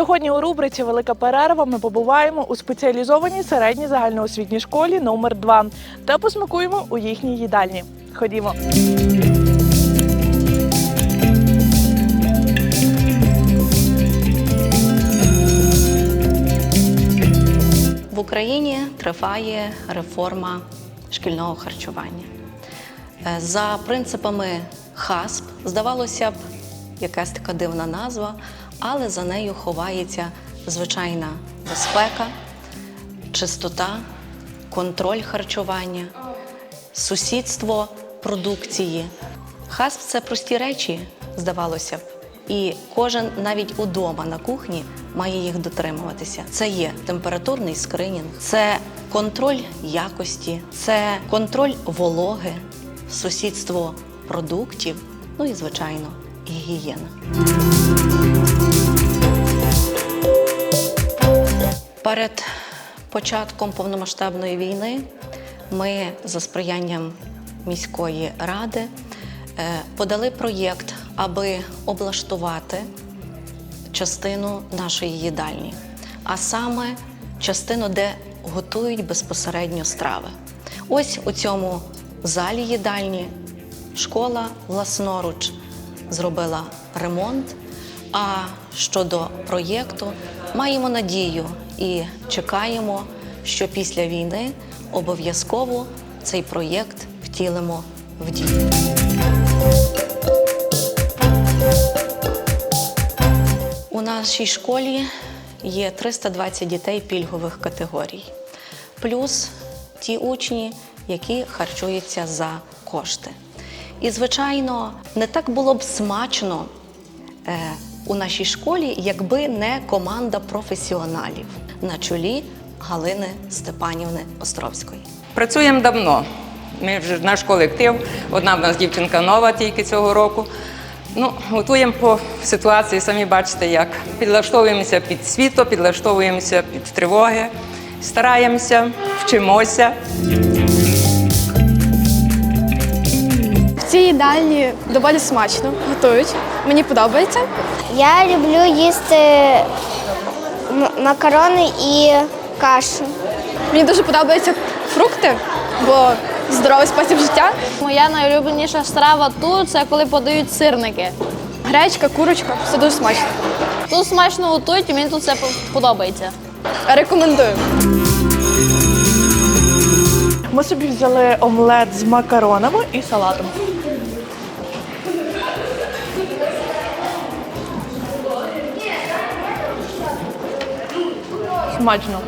Сьогодні у рубриці Велика перерва ми побуваємо у спеціалізованій середній загальноосвітній школі номер 2 та посмакуємо у їхній їдальні. Ходімо. В Україні триває реформа шкільного харчування. Е, За принципами ХАСП, здавалося б, якась така дивна назва, але за нею ховається звичайна безпека, чистота, контроль харчування, сусідство продукції. ХАСП це прості речі, здавалося б. І кожен навіть удома на кухні має їх дотримуватися. Це є температурний скринінг, це контроль якості, це контроль вологи, сусідство продуктів, ну і звичайно, гігієна. Перед початком повномасштабної війни ми за сприянням міської ради е, подали проєкт, аби облаштувати частину нашої їдальні, а саме частину, де готують безпосередньо страви. Ось у цьому залі їдальні школа власноруч зробила ремонт. А щодо проєкту, маємо надію і чекаємо, що після війни обов'язково цей проєкт втілимо в дію. У нашій школі є 320 дітей пільгових категорій, плюс ті учні, які харчуються за кошти. І, звичайно, не так було б смачно е, у нашій школі, якби не команда професіоналів на чолі Галини Степанівни Островської. Працюємо давно. Ми вже наш колектив. Одна в нас дівчинка нова тільки цього року. Ну, готуємо по ситуації, самі бачите, як підлаштовуємося під світло, підлаштовуємося під тривоги, стараємося, вчимося. Їдальні доволі смачно готують. Мені подобається. Я люблю їсти макарони і кашу. Мені дуже подобаються фрукти, бо здоровий спосіб життя. Моя найулюбленіша страва тут це коли подають сирники. Гречка, курочка все дуже смачно. Тут смачно готують і мені тут це подобається. Рекомендую. Ми собі взяли омлет з макаронами і салатом. Смачно.